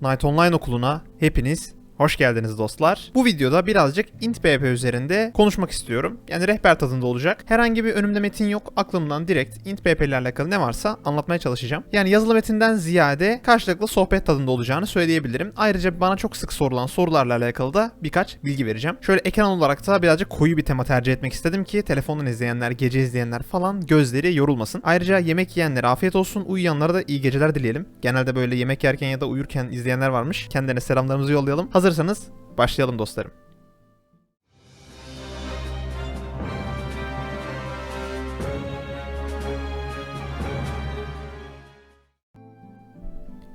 Night Online okuluna hepiniz hoş geldiniz dostlar. Bu videoda birazcık int pp üzerinde konuşmak istiyorum. Yani rehber tadında olacak. Herhangi bir önümde metin yok. Aklımdan direkt int pp ile alakalı ne varsa anlatmaya çalışacağım. Yani yazılı metinden ziyade karşılıklı sohbet tadında olacağını söyleyebilirim. Ayrıca bana çok sık sorulan sorularla alakalı da birkaç bilgi vereceğim. Şöyle ekran olarak da birazcık koyu bir tema tercih etmek istedim ki telefondan izleyenler, gece izleyenler falan gözleri yorulmasın. Ayrıca yemek yiyenlere afiyet olsun, uyuyanlara da iyi geceler dileyelim. Genelde böyle yemek yerken ya da uyurken izleyenler varmış. Kendilerine selamlarımızı yollayalım. Hazırsanız başlayalım dostlarım.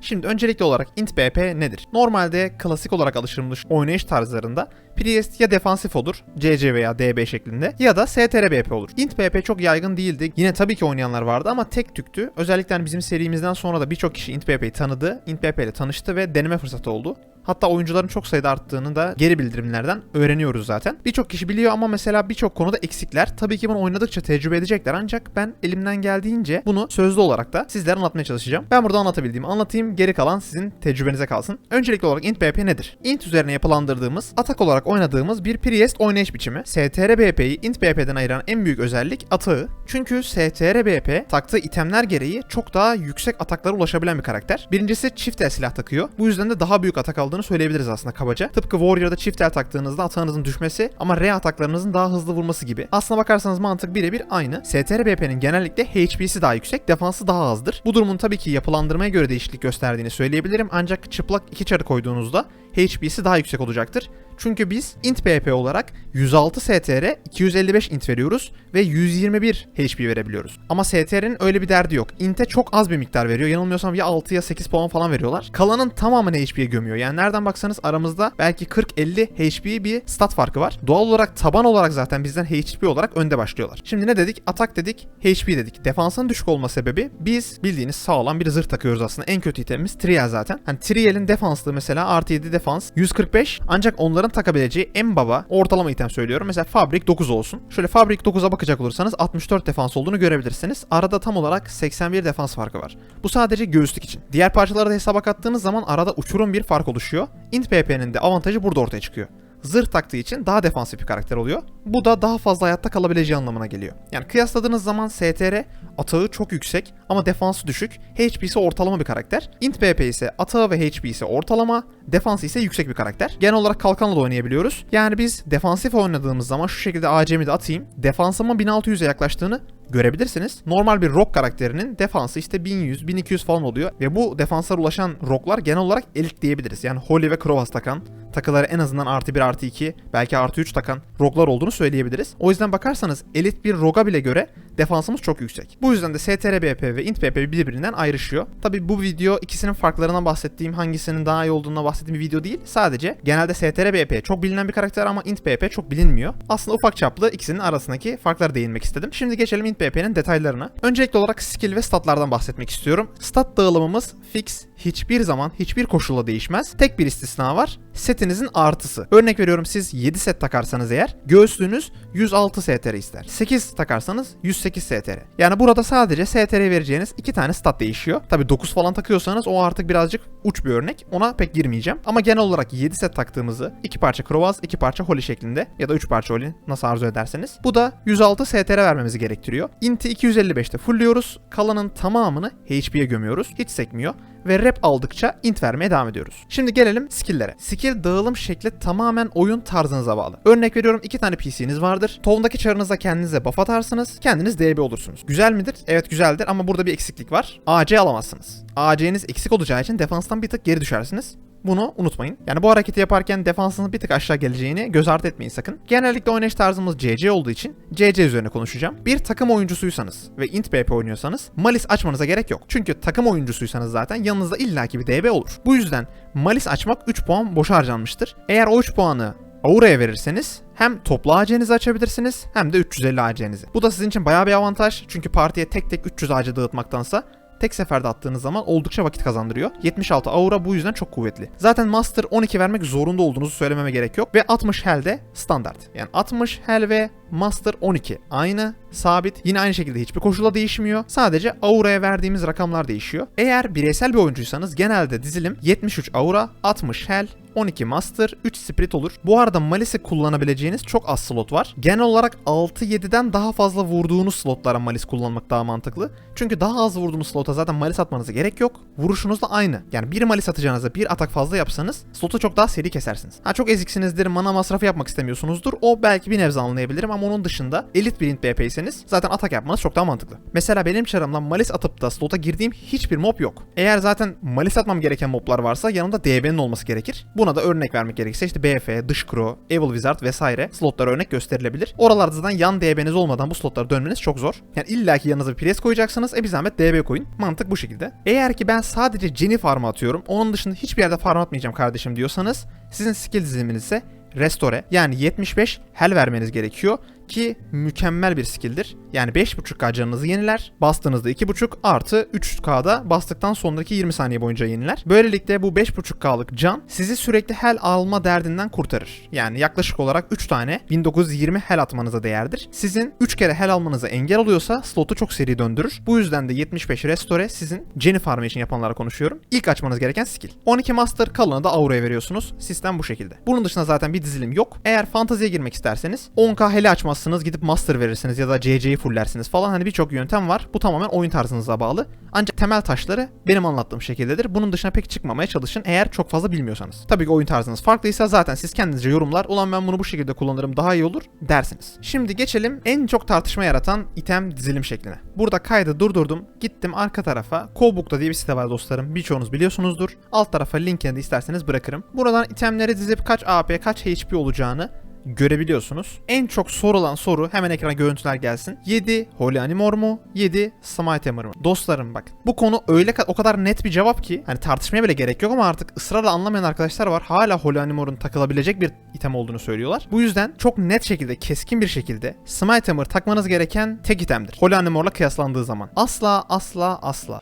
Şimdi öncelikli olarak int bp nedir? Normalde klasik olarak alışılmış oynayış tarzlarında Priest ya defansif olur CC veya DB şeklinde ya da STRBP olur. int bp çok yaygın değildi. Yine tabii ki oynayanlar vardı ama tek tüktü. Özellikle hani bizim serimizden sonra da birçok kişi int bp'yi tanıdı, int bp ile tanıştı ve deneme fırsatı oldu. Hatta oyuncuların çok sayıda arttığını da geri bildirimlerden öğreniyoruz zaten. Birçok kişi biliyor ama mesela birçok konuda eksikler. Tabii ki bunu oynadıkça tecrübe edecekler ancak ben elimden geldiğince bunu sözlü olarak da sizlere anlatmaya çalışacağım. Ben burada anlatabildiğimi anlatayım, geri kalan sizin tecrübenize kalsın. Öncelikli olarak int bp nedir? int üzerine yapılandırdığımız, atak olarak oynadığımız bir Priest oynayış biçimi. STR-BP'yi int bp'den ayıran en büyük özellik atağı. Çünkü STR-BP taktığı itemler gereği çok daha yüksek ataklara ulaşabilen bir karakter. Birincisi çift el silah takıyor. Bu yüzden de daha büyük atak aldığını söyleyebiliriz aslında kabaca. Tıpkı Warrior'da çift el taktığınızda atağınızın düşmesi ama R ataklarınızın daha hızlı vurması gibi. Aslına bakarsanız mantık birebir aynı. STR-BP'nin genellikle HP'si daha yüksek, defansı daha azdır. Bu durumun tabii ki yapılandırmaya göre değişiklik gösterdiğini söyleyebilirim ancak çıplak iki çarı koyduğunuzda HP'si daha yüksek olacaktır. Çünkü biz int pp olarak 106 STR 255 int veriyoruz ve 121 HP verebiliyoruz. Ama STR'nin öyle bir derdi yok. Int'e çok az bir miktar veriyor. Yanılmıyorsam ya 6 ya 8 puan falan veriyorlar. Kalanın tamamını HP'ye gömüyor. Yani nereden baksanız aramızda belki 40-50 HP bir stat farkı var. Doğal olarak taban olarak zaten bizden HP olarak önde başlıyorlar. Şimdi ne dedik? Atak dedik, HP dedik. Defansın düşük olma sebebi biz bildiğiniz sağlam bir zırh takıyoruz aslında. En kötü itemimiz Trial zaten. Hani Trial'in defanslığı mesela artı 7 defans 145 ancak onların takabileceği en baba ortalama item söylüyorum. Mesela Fabric 9 olsun. Şöyle Fabric 9'a bakacak olursanız 64 defans olduğunu görebilirsiniz. Arada tam olarak 81 defans farkı var. Bu sadece göğüslük için. Diğer parçaları da hesaba kattığınız zaman arada uçurum bir fark oluşuyor. Int PP'nin de avantajı burada ortaya çıkıyor zırh taktığı için daha defansif bir karakter oluyor. Bu da daha fazla hayatta kalabileceği anlamına geliyor. Yani kıyasladığınız zaman STR atağı çok yüksek ama defansı düşük, HP'si ortalama bir karakter. Int PP ise atağı ve HP'si ortalama, defansı ise yüksek bir karakter. Genel olarak kalkanla da oynayabiliyoruz. Yani biz defansif oynadığımız zaman şu şekilde AC'mi de atayım. Defansıma 1600'e yaklaştığını görebilirsiniz. Normal bir rock karakterinin defansı işte 1100, 1200 falan oluyor ve bu defanslara ulaşan rocklar genel olarak elit diyebiliriz. Yani Holy ve Krovas takan, takıları en azından artı 1 artı 2 belki artı 3 takan rocklar olduğunu söyleyebiliriz. O yüzden bakarsanız elit bir roga bile göre defansımız çok yüksek. Bu yüzden de STR-BP ve int-BP birbirinden ayrışıyor. Tabi bu video ikisinin farklarından bahsettiğim, hangisinin daha iyi olduğuna bahsettiğim bir video değil. Sadece genelde STR-BP çok bilinen bir karakter ama int-BP çok bilinmiyor. Aslında ufak çaplı ikisinin arasındaki farklara değinmek istedim. Şimdi geçelim int-BP'nin detaylarına. Öncelikli olarak skill ve statlardan bahsetmek istiyorum. Stat dağılımımız fix, hiçbir zaman hiçbir koşulla değişmez. Tek bir istisna var. Setinizin artısı. Örnek veriyorum siz 7 set takarsanız eğer göğüslüğünüz 106 STR ister. 8 takarsanız 108 STR. Yani burada sadece STR vereceğiniz 2 tane stat değişiyor. Tabi 9 falan takıyorsanız o artık birazcık uç bir örnek. Ona pek girmeyeceğim. Ama genel olarak 7 set taktığımızı 2 parça Krovaz, 2 parça Holy şeklinde ya da 3 parça Holy nasıl arzu ederseniz. Bu da 106 STR vermemizi gerektiriyor. Int'i 255'te fullliyoruz. Kalanın tamamını HP'ye gömüyoruz. Hiç sekmiyor ve rep aldıkça int vermeye devam ediyoruz. Şimdi gelelim skill'lere. Skill dağılım şekli tamamen oyun tarzınıza bağlı. Örnek veriyorum iki tane PC'niz vardır. Tov'daki çarınıza kendinize buff atarsınız. Kendiniz DB olursunuz. Güzel midir? Evet güzeldir ama burada bir eksiklik var. AC alamazsınız. AC'niz eksik olacağı için defanstan bir tık geri düşersiniz. Bunu unutmayın. Yani bu hareketi yaparken defansınız bir tık aşağı geleceğini göz ardı etmeyin sakın. Genellikle oynayış tarzımız CC olduğu için CC üzerine konuşacağım. Bir takım oyuncusuysanız ve int BP oynuyorsanız Malis açmanıza gerek yok. Çünkü takım oyuncusuysanız zaten yanınızda illaki bir DB olur. Bu yüzden Malis açmak 3 puan boşa harcanmıştır. Eğer o 3 puanı Aura'ya verirseniz hem toplu AC'nizi açabilirsiniz hem de 350 AC'nizi. Bu da sizin için bayağı bir avantaj çünkü partiye tek tek 300 AC dağıtmaktansa tek seferde attığınız zaman oldukça vakit kazandırıyor. 76 aura bu yüzden çok kuvvetli. Zaten Master 12 vermek zorunda olduğunuzu söylememe gerek yok. Ve 60 hel de standart. Yani 60 hel ve Master 12 aynı. Sabit. Yine aynı şekilde hiçbir koşula değişmiyor. Sadece auraya verdiğimiz rakamlar değişiyor. Eğer bireysel bir oyuncuysanız genelde dizilim 73 aura, 60 hel, 12 Master, 3 Spirit olur. Bu arada Malis'i kullanabileceğiniz çok az slot var. Genel olarak 6-7'den daha fazla vurduğunuz slotlara Malis kullanmak daha mantıklı. Çünkü daha az vurduğunuz slota zaten Malis atmanıza gerek yok. Vuruşunuz da aynı. Yani bir Malis atacağınıza bir atak fazla yapsanız slotu çok daha seri kesersiniz. Ha çok eziksinizdir, mana masrafı yapmak istemiyorsunuzdur. O belki bir nebze anlayabilirim ama onun dışında elit bir int BP'yseniz zaten atak yapmanız çok daha mantıklı. Mesela benim çarımdan Malis atıp da slota girdiğim hiçbir mob yok. Eğer zaten Malis atmam gereken moblar varsa yanımda DB'nin olması gerekir. Buna da örnek vermek gerekirse işte BF, Dış Crow, Evil Wizard vesaire slotlara örnek gösterilebilir. Oralarda zaten yan DB'niz olmadan bu slotlara dönmeniz çok zor. Yani illaki yanınıza bir pres koyacaksınız. E bir zahmet DB koyun. Mantık bu şekilde. Eğer ki ben sadece Jenny farmı atıyorum. Onun dışında hiçbir yerde farm atmayacağım kardeşim diyorsanız sizin skill diziminiz ise Restore yani 75 hel vermeniz gerekiyor ki mükemmel bir skilldir. Yani 5.5k canınızı yeniler. Bastığınızda 2.5 artı 3k'da bastıktan sonraki 20 saniye boyunca yeniler. Böylelikle bu 5.5k'lık can sizi sürekli hel alma derdinden kurtarır. Yani yaklaşık olarak 3 tane 1920 hel atmanıza değerdir. Sizin 3 kere hel almanıza engel oluyorsa slotu çok seri döndürür. Bu yüzden de 75 restore sizin Jenny Farm için yapanlara konuşuyorum. İlk açmanız gereken skill. 12 Master kalanı da Aura'ya veriyorsunuz. Sistem bu şekilde. Bunun dışında zaten bir dizilim yok. Eğer fantaziye girmek isterseniz 10k hele açmazsınız gidip Master verirsiniz ya da CC'yi fullersiniz falan hani birçok yöntem var. Bu tamamen oyun tarzınıza bağlı. Ancak temel taşları benim anlattığım şekildedir. Bunun dışına pek çıkmamaya çalışın eğer çok fazla bilmiyorsanız. Tabii ki oyun tarzınız farklıysa zaten siz kendinizce yorumlar ulan ben bunu bu şekilde kullanırım daha iyi olur dersiniz. Şimdi geçelim en çok tartışma yaratan item dizilim şekline. Burada kaydı durdurdum. Gittim arka tarafa. Coolbook'ta diye bir site var dostlarım. Birçoğunuz biliyorsunuzdur. Alt tarafa linkini de isterseniz bırakırım. Buradan itemleri dizip kaç AP kaç HP olacağını görebiliyorsunuz. En çok sorulan soru hemen ekrana görüntüler gelsin. 7 Holy Animor mu? 7 Smite Hammer mı? Dostlarım bak. Bu konu öyle o kadar net bir cevap ki hani tartışmaya bile gerek yok ama artık ısrarla anlamayan arkadaşlar var. Hala Holy Animor'un takılabilecek bir item olduğunu söylüyorlar. Bu yüzden çok net şekilde, keskin bir şekilde Smite Hammer takmanız gereken tek itemdir. Holy Animor'la kıyaslandığı zaman. Asla asla asla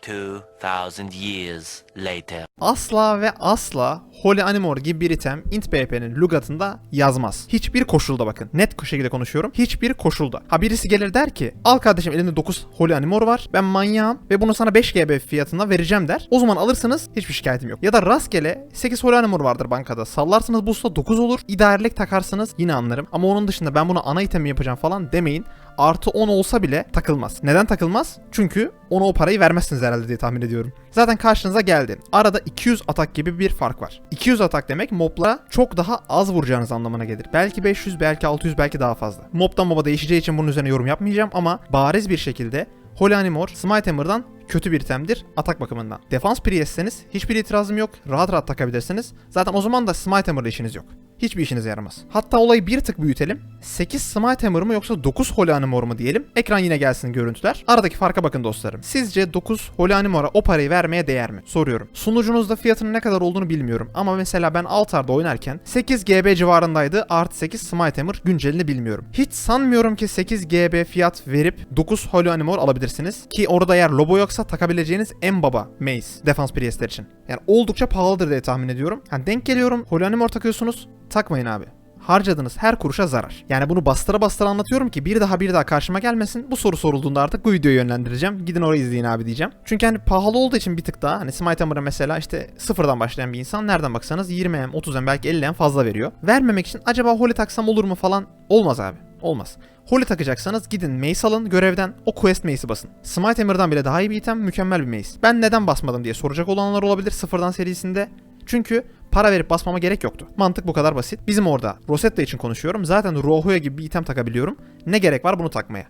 2,000 years later. asla ve asla Holy Animor gibi bir item int BP'nin lugatında yazmaz. Hiçbir koşulda bakın. Net şekilde konuşuyorum. Hiçbir koşulda. Ha birisi gelir der ki al kardeşim elimde 9 Holy Animor var. Ben manyağım ve bunu sana 5 GB fiyatına vereceğim der. O zaman alırsınız hiçbir şikayetim yok. Ya da rastgele 8 Holy Animor vardır bankada. Sallarsınız bulsa 9 olur. İdarelik takarsınız yine anlarım. Ama onun dışında ben bunu ana item yapacağım falan demeyin artı 10 olsa bile takılmaz. Neden takılmaz? Çünkü ona o parayı vermezsiniz herhalde diye tahmin ediyorum. Zaten karşınıza geldi. Arada 200 atak gibi bir fark var. 200 atak demek moblara çok daha az vuracağınız anlamına gelir. Belki 500, belki 600, belki daha fazla. Mobdan moba değişeceği için bunun üzerine yorum yapmayacağım ama bariz bir şekilde Holy Animor, Smite Hammer'dan kötü bir itemdir atak bakımından. Defans Priest'seniz hiçbir itirazım yok. Rahat rahat takabilirsiniz. Zaten o zaman da Smite Hammer'da işiniz yok. Hiçbir işinize yaramaz. Hatta olayı bir tık büyütelim. 8 Smite Hammer mı yoksa 9 Holy Animor mu diyelim. Ekran yine gelsin görüntüler. Aradaki farka bakın dostlarım. Sizce 9 Holy Animor'a o parayı vermeye değer mi? Soruyorum. Sunucunuzda fiyatının ne kadar olduğunu bilmiyorum. Ama mesela ben Altar'da oynarken 8 GB civarındaydı. Artı 8 Smite Hammer güncelini bilmiyorum. Hiç sanmıyorum ki 8 GB fiyat verip 9 Holy Animor alabilirsiniz. Ki orada eğer lobo yoksa takabileceğiniz en baba Mace defans priestler için. Yani oldukça pahalıdır diye tahmin ediyorum. Yani denk geliyorum Holy Animor takıyorsunuz. Takmayın abi harcadığınız her kuruşa zarar. Yani bunu bastıra bastıra anlatıyorum ki bir daha bir daha karşıma gelmesin. Bu soru sorulduğunda artık bu videoyu yönlendireceğim. Gidin orayı izleyin abi diyeceğim. Çünkü hani pahalı olduğu için bir tık daha hani Smite Hammer'a mesela işte sıfırdan başlayan bir insan nereden baksanız 20M, 30M belki 50M fazla veriyor. Vermemek için acaba Holy taksam olur mu falan olmaz abi. Olmaz. Holy takacaksanız gidin Mace alın görevden o Quest Mace'i basın. Smite Hammer'dan bile daha iyi bir item mükemmel bir Mace. Ben neden basmadım diye soracak olanlar olabilir sıfırdan serisinde. Çünkü para verip basmama gerek yoktu. Mantık bu kadar basit. Bizim orada Rosetta için konuşuyorum. Zaten Rohoya gibi bir item takabiliyorum. Ne gerek var bunu takmaya?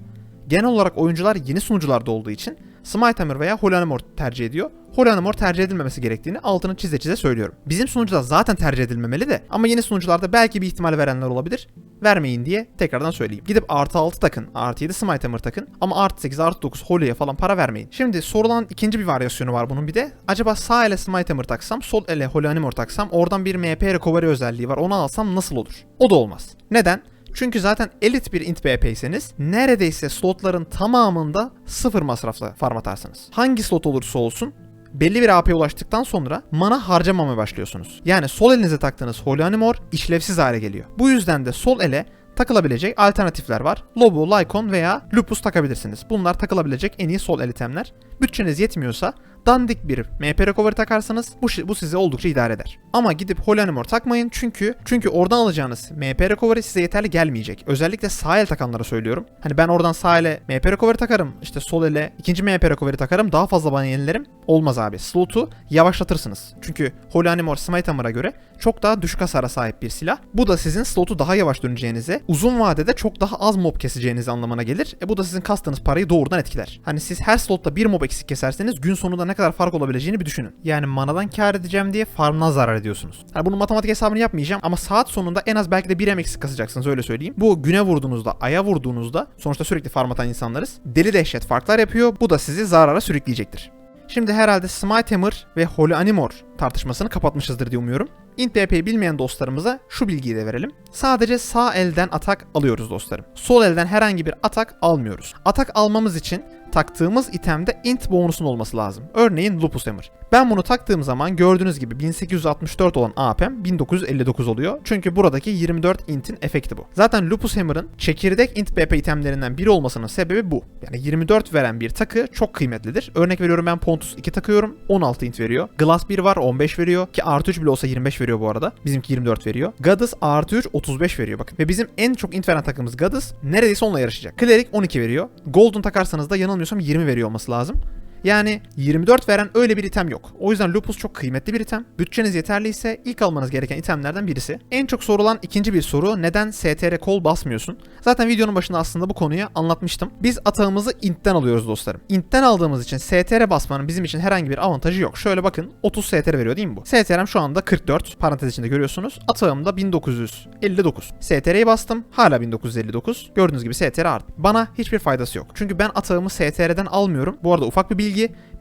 Genel olarak oyuncular yeni sunucularda olduğu için Smite Hammer veya Holy Animor tercih ediyor. Holy Animor tercih edilmemesi gerektiğini altını çize çize söylüyorum. Bizim sunucuda zaten tercih edilmemeli de ama yeni sunucularda belki bir ihtimal verenler olabilir. Vermeyin diye tekrardan söyleyeyim. Gidip artı 6 takın, artı 7 Smite Hammer takın ama artı 8, artı 9 Holy'ye falan para vermeyin. Şimdi sorulan ikinci bir varyasyonu var bunun bir de. Acaba sağ ele Smite Hammer taksam, sol ele Holy Animor taksam, oradan bir MP recovery özelliği var onu alsam nasıl olur? O da olmaz. Neden? Çünkü zaten elit bir int BP'yseniz neredeyse slotların tamamında sıfır masrafla farm atarsınız. Hangi slot olursa olsun belli bir AP'ye ulaştıktan sonra mana harcamamaya başlıyorsunuz. Yani sol elinize taktığınız Holy işlevsiz hale geliyor. Bu yüzden de sol ele takılabilecek alternatifler var. Lobo, Lycon veya Lupus takabilirsiniz. Bunlar takılabilecek en iyi sol el itemler. Bütçeniz yetmiyorsa dandik bir MP recovery takarsanız bu, bu size oldukça idare eder. Ama gidip Holy Animal takmayın çünkü çünkü oradan alacağınız MP recovery size yeterli gelmeyecek. Özellikle sağ el takanlara söylüyorum. Hani ben oradan sağ ele MP recovery takarım, işte sol ele ikinci MP recovery takarım, daha fazla bana yenilerim. Olmaz abi. Slot'u yavaşlatırsınız. Çünkü Holy Animal Smite Hammer'a göre çok daha düşük hasara sahip bir silah. Bu da sizin slotu daha yavaş döneceğinize, uzun vadede çok daha az mob keseceğiniz anlamına gelir. E bu da sizin kastığınız parayı doğrudan etkiler. Hani siz her slotta bir mob eksik keserseniz gün sonunda ne kadar fark olabileceğini bir düşünün. Yani manadan kar edeceğim diye farmdan zarar ediyorsunuz. Hani bunun matematik hesabını yapmayacağım ama saat sonunda en az belki de bir em eksik kasacaksınız öyle söyleyeyim. Bu güne vurduğunuzda, aya vurduğunuzda sonuçta sürekli farm atan insanlarız. Deli dehşet farklar yapıyor. Bu da sizi zarara sürükleyecektir. Şimdi herhalde Smite Hammer ve Holy Animor tartışmasını kapatmışızdır diye umuyorum. Int BP'yi bilmeyen dostlarımıza şu bilgiyi de verelim. Sadece sağ elden atak alıyoruz dostlarım. Sol elden herhangi bir atak almıyoruz. Atak almamız için taktığımız itemde int bonusun olması lazım. Örneğin Lupus Hammer. Ben bunu taktığım zaman gördüğünüz gibi 1864 olan AP'm 1959 oluyor. Çünkü buradaki 24 int'in efekti bu. Zaten Lupus Hammer'ın çekirdek int BP itemlerinden biri olmasının sebebi bu. Yani 24 veren bir takı çok kıymetlidir. Örnek veriyorum ben Pontus 2 takıyorum 16 int veriyor. Glass 1 var 15 veriyor ki artı 3 bile olsa 25 veriyor bu arada. Bizimki 24 veriyor. Goddess artı 3 35 veriyor bakın. Ve bizim en çok int veren takımız Goddess neredeyse onunla yarışacak. Cleric 12 veriyor. Golden takarsanız da yanılmıyorsam 20 veriyor olması lazım. Yani 24 veren öyle bir item yok. O yüzden Lupus çok kıymetli bir item. Bütçeniz yeterliyse ilk almanız gereken itemlerden birisi. En çok sorulan ikinci bir soru neden STR kol basmıyorsun? Zaten videonun başında aslında bu konuyu anlatmıştım. Biz atağımızı int'ten alıyoruz dostlarım. Int'ten aldığımız için STR basmanın bizim için herhangi bir avantajı yok. Şöyle bakın 30 STR veriyor değil mi bu? STR'm şu anda 44 parantez içinde görüyorsunuz. Atağım da 1959. STR'yi bastım hala 1959. Gördüğünüz gibi STR arttı. Bana hiçbir faydası yok. Çünkü ben atağımı STR'den almıyorum. Bu arada ufak bir bilgi.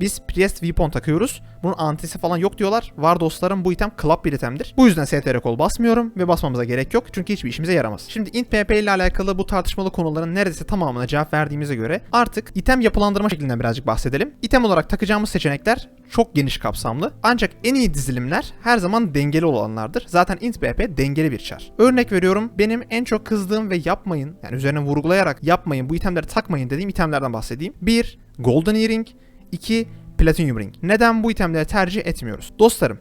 Biz Priest Weapon takıyoruz. Bunun antisi falan yok diyorlar. Var dostlarım bu item club bir itemdir. Bu yüzden STR kol basmıyorum ve basmamıza gerek yok. Çünkü hiçbir işimize yaramaz. Şimdi int PP ile alakalı bu tartışmalı konuların neredeyse tamamına cevap verdiğimize göre artık item yapılandırma şeklinden birazcık bahsedelim. İtem olarak takacağımız seçenekler çok geniş kapsamlı. Ancak en iyi dizilimler her zaman dengeli olanlardır. Zaten int BP dengeli bir çar. Örnek veriyorum benim en çok kızdığım ve yapmayın yani üzerine vurgulayarak yapmayın bu itemleri takmayın dediğim itemlerden bahsedeyim. 1. Golden Earring 2. Platinum Ring. Neden bu itemleri tercih etmiyoruz? Dostlarım,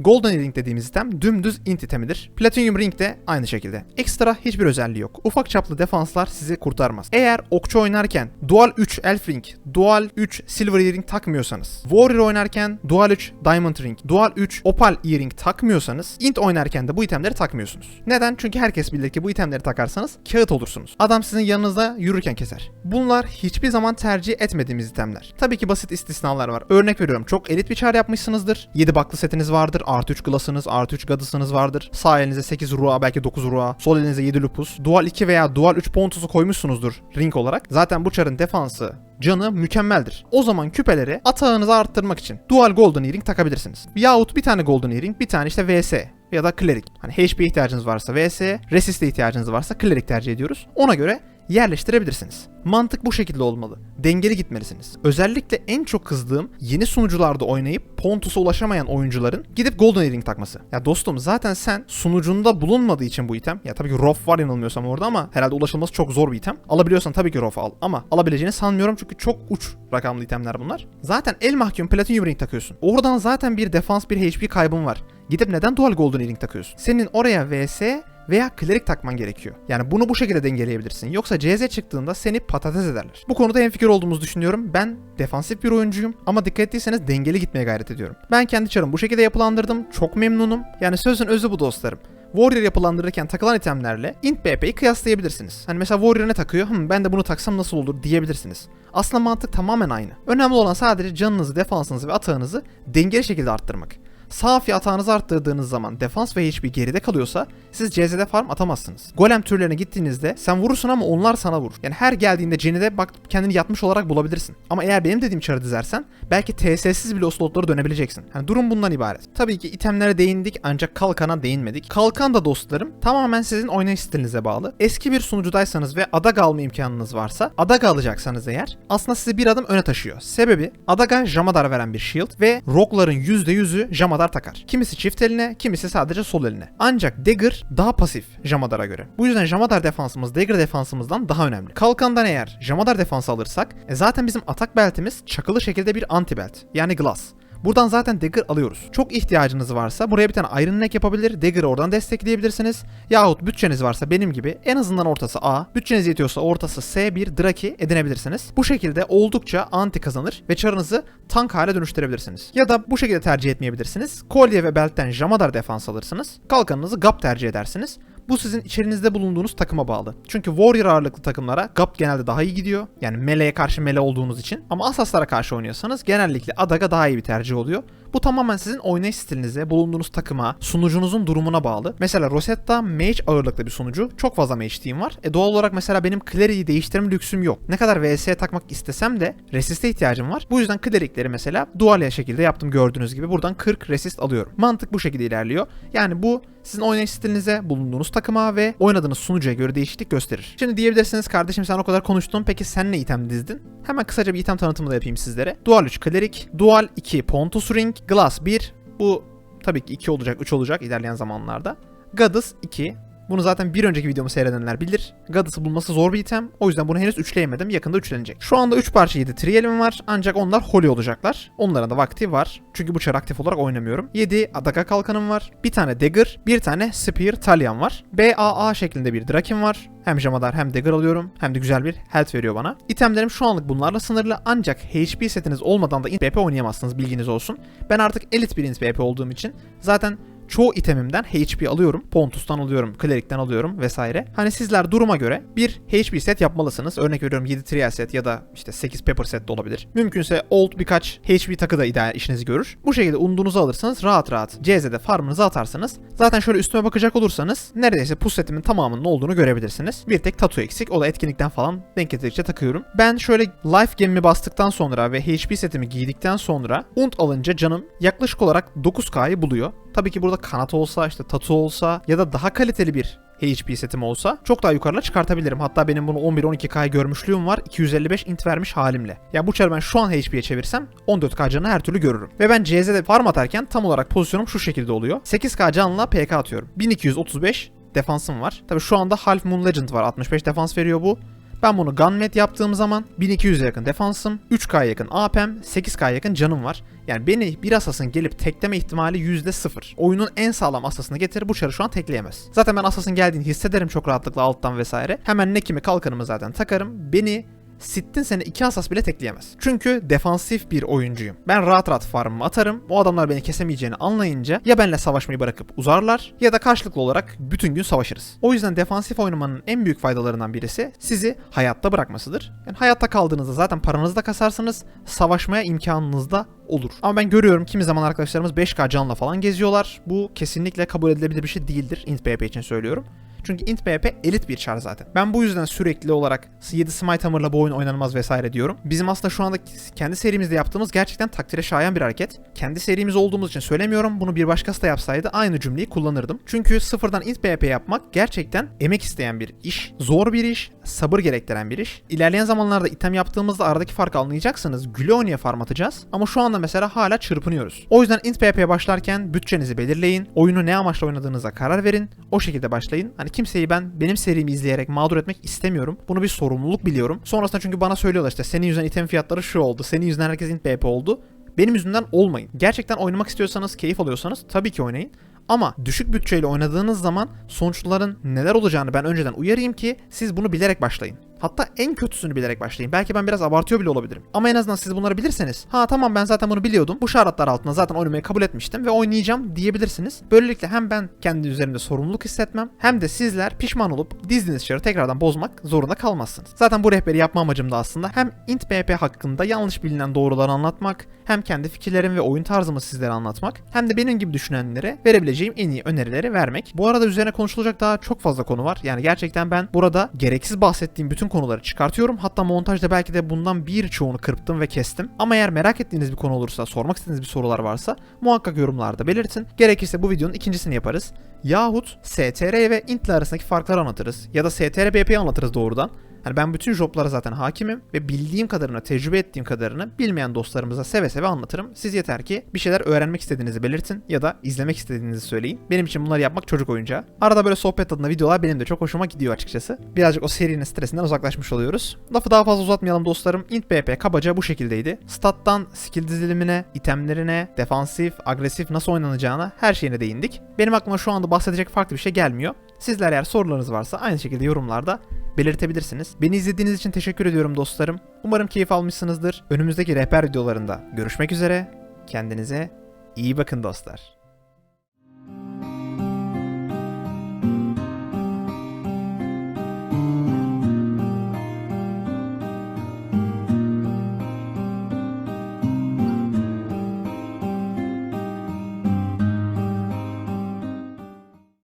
Golden Ring dediğimiz item dümdüz int itemidir. Platinum Ring de aynı şekilde. Ekstra hiçbir özelliği yok. Ufak çaplı defanslar sizi kurtarmaz. Eğer okçu oynarken Dual 3 Elf Ring, Dual 3 Silver Earring takmıyorsanız, Warrior oynarken Dual 3 Diamond Ring, Dual 3 Opal Earring takmıyorsanız, int oynarken de bu itemleri takmıyorsunuz. Neden? Çünkü herkes bilir ki bu itemleri takarsanız kağıt olursunuz. Adam sizin yanınızda yürürken keser. Bunlar hiçbir zaman tercih etmediğimiz itemler. Tabii ki basit istisnalar var. Örnek veriyorum çok elit bir çar yapmışsınızdır. 7 baklı setiniz vardır. Artı 3 glassınız, artı 3 gadısınız vardır. Sağ elinize 8 rua, belki 9 rua. Sol elinize 7 lupus. Dual 2 veya dual 3 pontusu koymuşsunuzdur ring olarak. Zaten bu çarın defansı canı mükemmeldir. O zaman küpeleri atağınızı arttırmak için dual golden earring takabilirsiniz. Yahut bir tane golden earring, bir tane işte vs ya da cleric. Hani HP ihtiyacınız varsa vs, resiste ihtiyacınız varsa cleric tercih ediyoruz. Ona göre yerleştirebilirsiniz. Mantık bu şekilde olmalı. Dengeli gitmelisiniz. Özellikle en çok kızdığım yeni sunucularda oynayıp Pontus'a ulaşamayan oyuncuların gidip Golden Earring takması. Ya dostum zaten sen sunucunda bulunmadığı için bu item. Ya tabii ki ROF var yanılmıyorsam orada ama herhalde ulaşılması çok zor bir item. Alabiliyorsan tabii ki ROF al ama alabileceğini sanmıyorum çünkü çok uç rakamlı itemler bunlar. Zaten el mahkum Platinum Ring takıyorsun. Oradan zaten bir defans bir HP kaybın var. Gidip neden Dual Golden Earring takıyorsun? Senin oraya VS veya klerik takman gerekiyor. Yani bunu bu şekilde dengeleyebilirsin. Yoksa CZ çıktığında seni patates ederler. Bu konuda hemfikir olduğumuzu düşünüyorum. Ben defansif bir oyuncuyum ama dikkat ettiyseniz dengeli gitmeye gayret ediyorum. Ben kendi çarımı bu şekilde yapılandırdım. Çok memnunum. Yani sözün özü bu dostlarım. Warrior yapılandırırken takılan itemlerle Int BP'yi kıyaslayabilirsiniz. Hani mesela Warrior ne takıyor? Hım ben de bunu taksam nasıl olur diyebilirsiniz. Aslında mantık tamamen aynı. Önemli olan sadece canınızı, defansınızı ve atağınızı dengeli şekilde arttırmak. Safi atağınızı arttırdığınız zaman defans ve HP geride kalıyorsa siz CZ'de farm atamazsınız. Golem türlerine gittiğinizde sen vurursun ama onlar sana vurur. Yani her geldiğinde Jenny'de bak kendini yatmış olarak bulabilirsin. Ama eğer benim dediğim çarı dizersen belki TS'siz bile o slotlara dönebileceksin. Yani durum bundan ibaret. Tabii ki itemlere değindik ancak kalkana değinmedik. Kalkan da dostlarım tamamen sizin oynayış stilinize bağlı. Eski bir sunucudaysanız ve Adaga alma imkanınız varsa Adaga alacaksanız eğer aslında sizi bir adım öne taşıyor. Sebebi Adaga Jamadar veren bir shield ve Rogue'ların %100'ü Jamadar Jamadar takar. Kimisi çift eline, kimisi sadece sol eline. Ancak Dagger daha pasif Jamadar'a göre. Bu yüzden Jamadar defansımız Dagger defansımızdan daha önemli. Kalkandan eğer Jamadar defansı alırsak e zaten bizim atak beltimiz çakılı şekilde bir anti belt yani glass. Buradan zaten Dagger alıyoruz. Çok ihtiyacınız varsa buraya bir tane Iron Neck yapabilir. Dagger'ı oradan destekleyebilirsiniz. Yahut bütçeniz varsa benim gibi en azından ortası A, bütçeniz yetiyorsa ortası S bir Draki edinebilirsiniz. Bu şekilde oldukça anti kazanır ve çarınızı tank hale dönüştürebilirsiniz. Ya da bu şekilde tercih etmeyebilirsiniz. Kolye ve beltten Jamadar defans alırsınız. Kalkanınızı Gap tercih edersiniz. Bu sizin içerinizde bulunduğunuz takıma bağlı. Çünkü Warrior ağırlıklı takımlara GAP genelde daha iyi gidiyor. Yani meleğe karşı mele olduğunuz için. Ama Asaslara karşı oynuyorsanız genellikle Adaga daha iyi bir tercih oluyor. Bu tamamen sizin oynayış stilinize, bulunduğunuz takıma, sunucunuzun durumuna bağlı. Mesela Rosetta Mage ağırlıklı bir sunucu. Çok fazla Mage team var. E doğal olarak mesela benim Cleric'i değiştirme lüksüm yok. Ne kadar VS'ye takmak istesem de resiste ihtiyacım var. Bu yüzden Cleric'leri mesela dual şekilde yaptım gördüğünüz gibi. Buradan 40 resist alıyorum. Mantık bu şekilde ilerliyor. Yani bu sizin oynayış stilinize, bulunduğunuz takıma ve oynadığınız sunucuya göre değişiklik gösterir. Şimdi diyebilirsiniz kardeşim sen o kadar konuştun peki sen ne item dizdin? Hemen kısaca bir item tanıtımı da yapayım sizlere. Dual 3 Cleric, Dual 2 Pontus Ring, Glass 1, bu tabii ki 2 olacak 3 olacak ilerleyen zamanlarda. Goddess 2, bunu zaten bir önceki videomu seyredenler bilir. Goddess'ı bulması zor bir item. O yüzden bunu henüz üçleyemedim. Yakında üçlenecek. Şu anda 3 parça 7 Trielim var. Ancak onlar Holy olacaklar. Onların da vakti var. Çünkü bu çar aktif olarak oynamıyorum. 7 Adaka kalkanım var. Bir tane Dagger. Bir tane Spear Talion var. BAA şeklinde bir Drakim var. Hem Jamadar hem Dagger alıyorum. Hem de güzel bir health veriyor bana. İtemlerim şu anlık bunlarla sınırlı. Ancak HP setiniz olmadan da BP oynayamazsınız bilginiz olsun. Ben artık elit bir BP olduğum için zaten çoğu itemimden HP alıyorum. Pontus'tan alıyorum, Cleric'ten alıyorum vesaire. Hani sizler duruma göre bir HP set yapmalısınız. Örnek veriyorum 7 trial set ya da işte 8 pepper set de olabilir. Mümkünse old birkaç HP takı da ideal işinizi görür. Bu şekilde undunuzu alırsanız rahat rahat CZ'de farmınızı atarsınız. Zaten şöyle üstüme bakacak olursanız neredeyse pus setimin tamamının olduğunu görebilirsiniz. Bir tek tatu eksik. O da etkinlikten falan denk getirdikçe takıyorum. Ben şöyle life gemimi bastıktan sonra ve HP setimi giydikten sonra unt alınca canım yaklaşık olarak 9K'yı buluyor. Tabii ki burada kanat olsa işte tatu olsa ya da daha kaliteli bir HP setim olsa çok daha yukarıda çıkartabilirim. Hatta benim bunu 11-12K'ya görmüşlüğüm var 255 int vermiş halimle. Ya bu çarı ben şu an HP'ye çevirsem 14K canı her türlü görürüm. Ve ben CZ'de farm atarken tam olarak pozisyonum şu şekilde oluyor. 8K canla PK atıyorum. 1235 defansım var. Tabii şu anda Half Moon Legend var. 65 defans veriyor bu. Ben bunu Gunmet yaptığım zaman 1200'e yakın defansım, 3K'ya yakın AP'm, 8K'ya yakın canım var. Yani beni bir asasın gelip tekleme ihtimali %0. Oyunun en sağlam asasını getirir bu çarı şu an tekleyemez. Zaten ben asasın geldiğini hissederim çok rahatlıkla alttan vesaire. Hemen nekimi kalkanımı zaten takarım. Beni Sittin seni iki asas bile tekleyemez. Çünkü defansif bir oyuncuyum. Ben rahat rahat farmımı atarım. O adamlar beni kesemeyeceğini anlayınca ya benimle savaşmayı bırakıp uzarlar ya da karşılıklı olarak bütün gün savaşırız. O yüzden defansif oynamanın en büyük faydalarından birisi sizi hayatta bırakmasıdır. Yani hayatta kaldığınızda zaten paranızı da kasarsınız, savaşmaya imkanınız da olur. Ama ben görüyorum kimi zaman arkadaşlarımız 5K canla falan geziyorlar. Bu kesinlikle kabul edilebilir bir şey değildir. Int için söylüyorum. Çünkü int BP elit bir char zaten. Ben bu yüzden sürekli olarak 7 Smite Hammer'la bu oyun oynanmaz vesaire diyorum. Bizim aslında şu anda kendi serimizde yaptığımız gerçekten takdire şayan bir hareket. Kendi serimiz olduğumuz için söylemiyorum. Bunu bir başkası da yapsaydı aynı cümleyi kullanırdım. Çünkü sıfırdan int BP yapmak gerçekten emek isteyen bir iş. Zor bir iş. Sabır gerektiren bir iş. İlerleyen zamanlarda item yaptığımızda aradaki farkı anlayacaksınız. Güle oynaya farm atacağız. Ama şu anda mesela hala çırpınıyoruz. O yüzden int PP'ye başlarken bütçenizi belirleyin. Oyunu ne amaçla oynadığınıza karar verin. O şekilde başlayın. Hani kimseyi ben benim serimi izleyerek mağdur etmek istemiyorum. Bunu bir sorumluluk biliyorum. Sonrasında çünkü bana söylüyorlar işte senin yüzünden item fiyatları şu oldu. Senin yüzünden herkes int PP oldu. Benim yüzümden olmayın. Gerçekten oynamak istiyorsanız, keyif alıyorsanız tabii ki oynayın. Ama düşük bütçeyle oynadığınız zaman sonuçların neler olacağını ben önceden uyarayım ki siz bunu bilerek başlayın. Hatta en kötüsünü bilerek başlayın. Belki ben biraz abartıyor bile olabilirim. Ama en azından siz bunları bilirseniz. Ha tamam ben zaten bunu biliyordum. Bu şartlar altında zaten oynamayı kabul etmiştim ve oynayacağım diyebilirsiniz. Böylelikle hem ben kendi üzerimde sorumluluk hissetmem hem de sizler pişman olup dizdiğiniz çarı tekrardan bozmak zorunda kalmazsınız. Zaten bu rehberi yapma amacım da aslında hem int BP hakkında yanlış bilinen doğruları anlatmak, hem kendi fikirlerim ve oyun tarzımı sizlere anlatmak, hem de benim gibi düşünenlere verebileceğim en iyi önerileri vermek. Bu arada üzerine konuşulacak daha çok fazla konu var. Yani gerçekten ben burada gereksiz bahsettiğim bütün konuları çıkartıyorum. Hatta montajda belki de bundan birçoğunu kırptım ve kestim. Ama eğer merak ettiğiniz bir konu olursa, sormak istediğiniz bir sorular varsa muhakkak yorumlarda belirtin. Gerekirse bu videonun ikincisini yaparız. Yahut STR ve Int'le arasındaki farkları anlatırız. Ya da STR BP'yi anlatırız doğrudan. Hani ben bütün joblara zaten hakimim ve bildiğim kadarını, tecrübe ettiğim kadarını bilmeyen dostlarımıza seve seve anlatırım. Siz yeter ki bir şeyler öğrenmek istediğinizi belirtin ya da izlemek istediğinizi söyleyin. Benim için bunları yapmak çocuk oyuncağı. Arada böyle sohbet tadında videolar benim de çok hoşuma gidiyor açıkçası. Birazcık o serinin stresinden uzaklaşmış oluyoruz. Lafı daha fazla uzatmayalım dostlarım. Int BP kabaca bu şekildeydi. Stat'tan skill dizilimine, itemlerine, defansif, agresif nasıl oynanacağına her şeyine değindik. Benim aklıma şu anda bahsedecek farklı bir şey gelmiyor. Sizler eğer sorularınız varsa aynı şekilde yorumlarda belirtebilirsiniz. Beni izlediğiniz için teşekkür ediyorum dostlarım. Umarım keyif almışsınızdır. Önümüzdeki rehber videolarında görüşmek üzere. Kendinize iyi bakın dostlar.